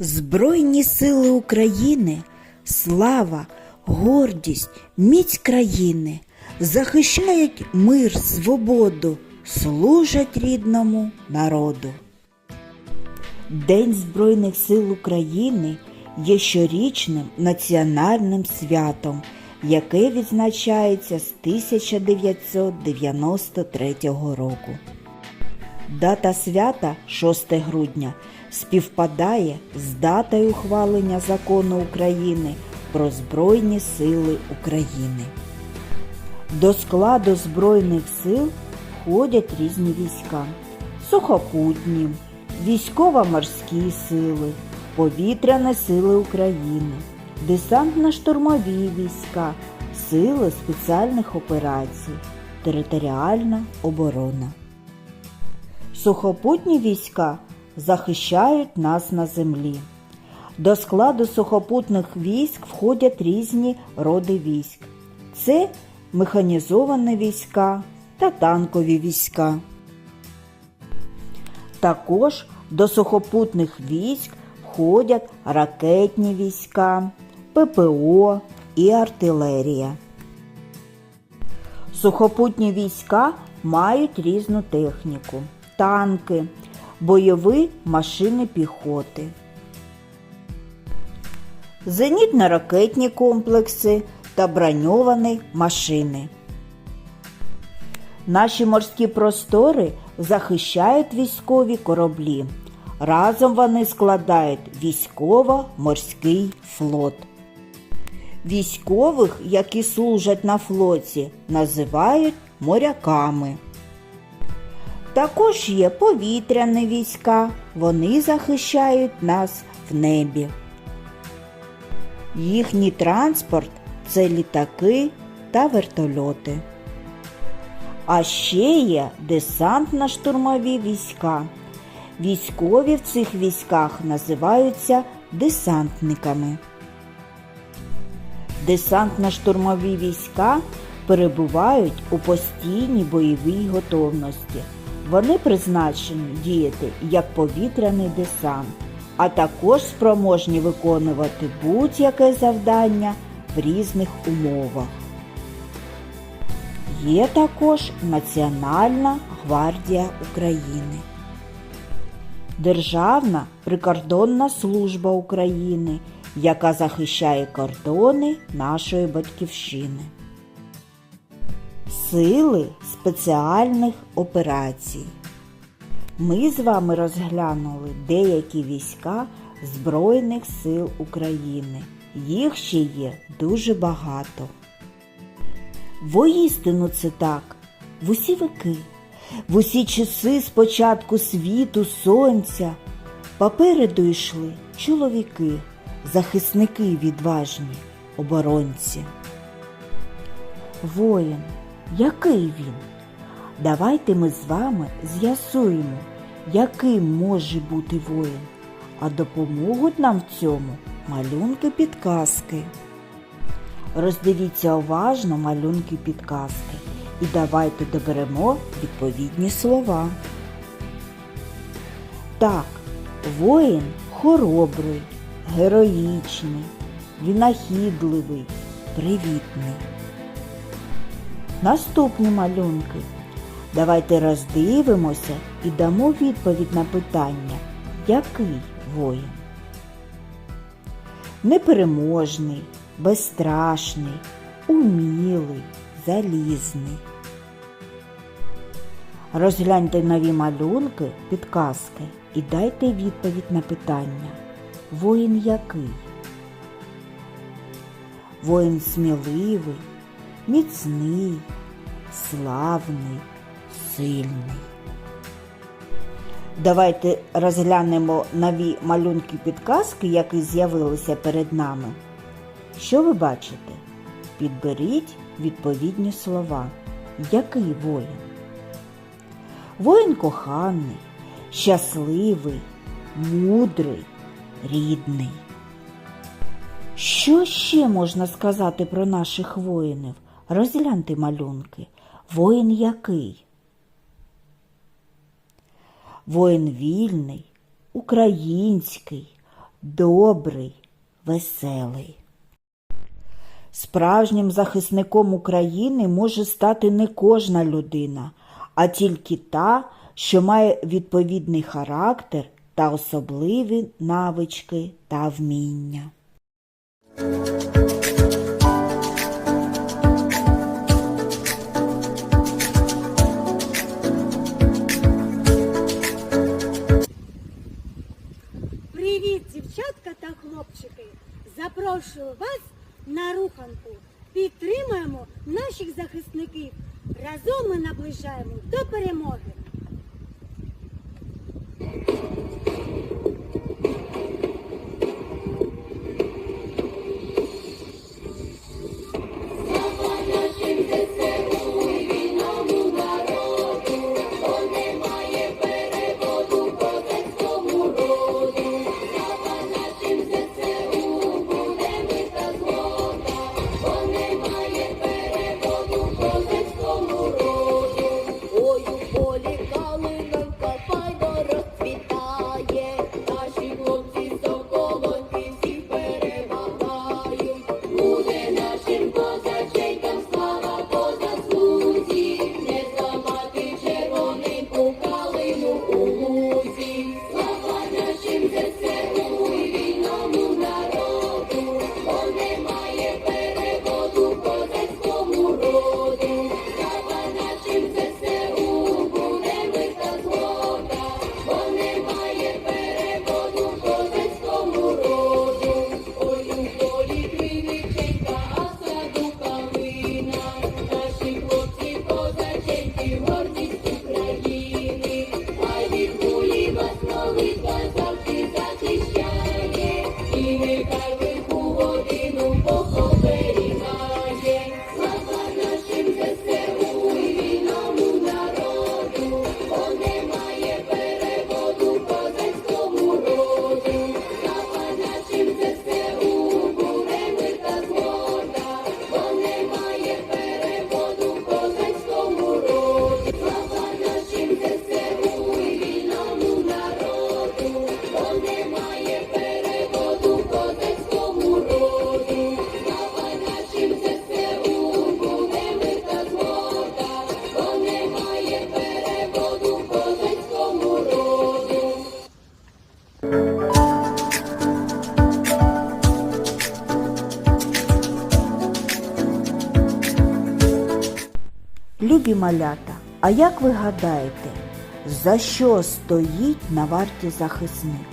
Збройні сили України, слава, гордість, міць країни захищають мир, свободу, служать рідному народу. День Збройних сил України є щорічним національним святом, яке відзначається з 1993 року. Дата свята 6 грудня співпадає з датою ухвалення закону України про Збройні Сили України. До складу Збройних сил входять різні війська: сухопутні, військово-морські сили, повітряні сили України, десантно-штурмові війська, сили спеціальних операцій, територіальна оборона. Сухопутні війська захищають нас на землі. До складу сухопутних військ входять різні роди військ. Це механізовані війська та танкові війська. Також до сухопутних військ входять ракетні війська, ППО і артилерія. Сухопутні війська мають різну техніку: танки, бойові машини піхоти, зенітно-ракетні комплекси та броньовані машини. Наші морські простори захищають військові кораблі. Разом вони складають військово-морський флот. Військових, які служать на флоті, називають моряками. Також є повітряні війська, вони захищають нас в небі. Їхній транспорт це літаки та вертольоти. А ще є десантно-штурмові війська. Військові в цих військах називаються десантниками. Десантно-штурмові війська перебувають у постійній бойовій готовності. Вони призначені діяти як повітряний десант, а також спроможні виконувати будь-яке завдання в різних умовах. Є також Національна гвардія України. Державна прикордонна служба України, яка захищає кордони нашої батьківщини. Сили спеціальних операцій. Ми з вами розглянули деякі війська Збройних сил України. Їх ще є дуже багато. Воістину це так, в усі вики, в усі часи спочатку світу сонця, попереду йшли чоловіки, захисники відважні, оборонці. Воїн, який він? Давайте ми з вами з'ясуємо, яким може бути воїн, а допоможуть нам в цьому малюнки підказки. Роздивіться уважно малюнки підказки і давайте доберемо відповідні слова. Так, воїн хоробрий, героїчний, винахідливий, привітний. Наступні малюнки. Давайте роздивимося і дамо відповідь на питання, який воїн? Непереможний, безстрашний, умілий, залізний. Розгляньте нові малюнки, підказки і дайте відповідь на питання. Воїн який? Воїн сміливий, міцний, славний, сильний. Давайте розглянемо нові малюнки підказки, які з'явилися перед нами. Що ви бачите? Підберіть відповідні слова. Який воїн? Воїн коханий, щасливий, мудрий, рідний. Що ще можна сказати про наших воїнів? Розгляньте малюнки. Воїн який? Воїн вільний, український, добрий, веселий. Справжнім захисником України може стати не кожна людина, а тільки та, що має відповідний характер та особливі навички та вміння. Та хлопчики! Запрошую вас на руханку. Підтримаємо наших захисників. Разом ми наближаємо до перемоги. Вас молитва Любі малята, а як ви гадаєте, за що стоїть на варті захисник?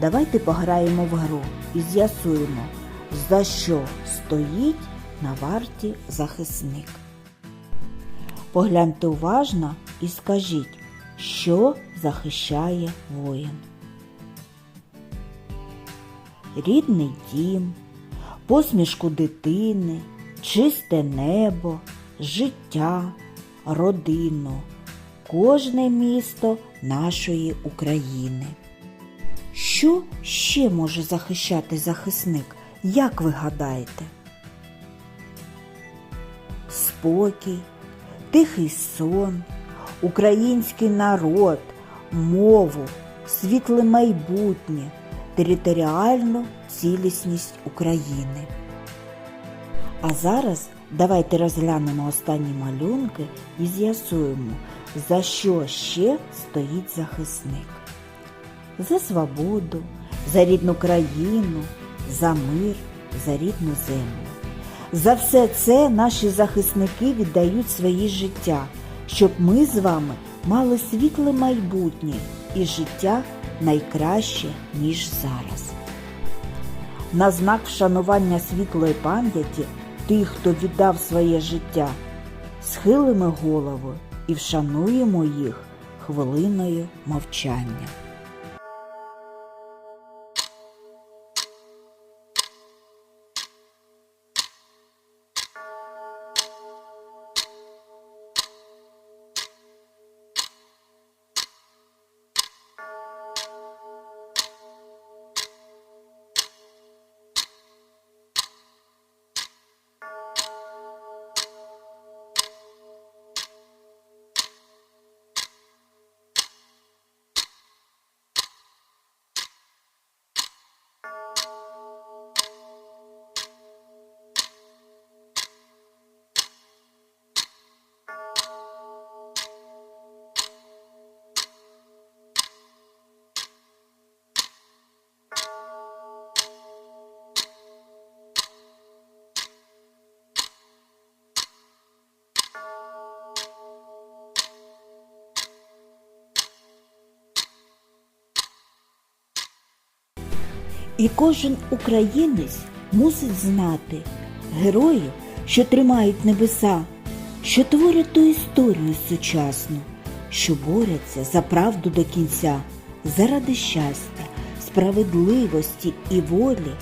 Давайте пограємо в гру і з'ясуємо, за що стоїть на варті захисник. Погляньте уважно і скажіть, що захищає воїн. Рідний дім, посмішку дитини, чисте небо, життя, родину, кожне місто нашої України. Що ще може захищати захисник? Як ви гадаєте? Спокій, тихий сон, український народ, мову, світле майбутнє, територіальну цілісність України. А зараз давайте розглянемо останні малюнки і з'ясуємо, за що ще стоїть захисник. За свободу, за рідну країну, за мир, за рідну землю. За все це наші захисники віддають свої життя, щоб ми з вами мали світле майбутнє і життя найкраще, ніж зараз. На знак вшанування світлої пам'яті тих, хто віддав своє життя, схилимо голову і вшануємо їх хвилиною мовчання. І кожен українець мусить знати героїв, що тримають небеса, що творять ту історію сучасну, що борються за правду до кінця, заради щастя, справедливості і волі,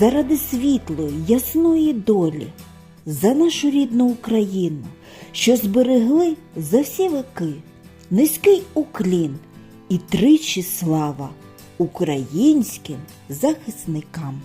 заради світлої, ясної долі, за нашу рідну Україну, що зберегли за всі веки, низький уклін і тричі слава українським захисникам.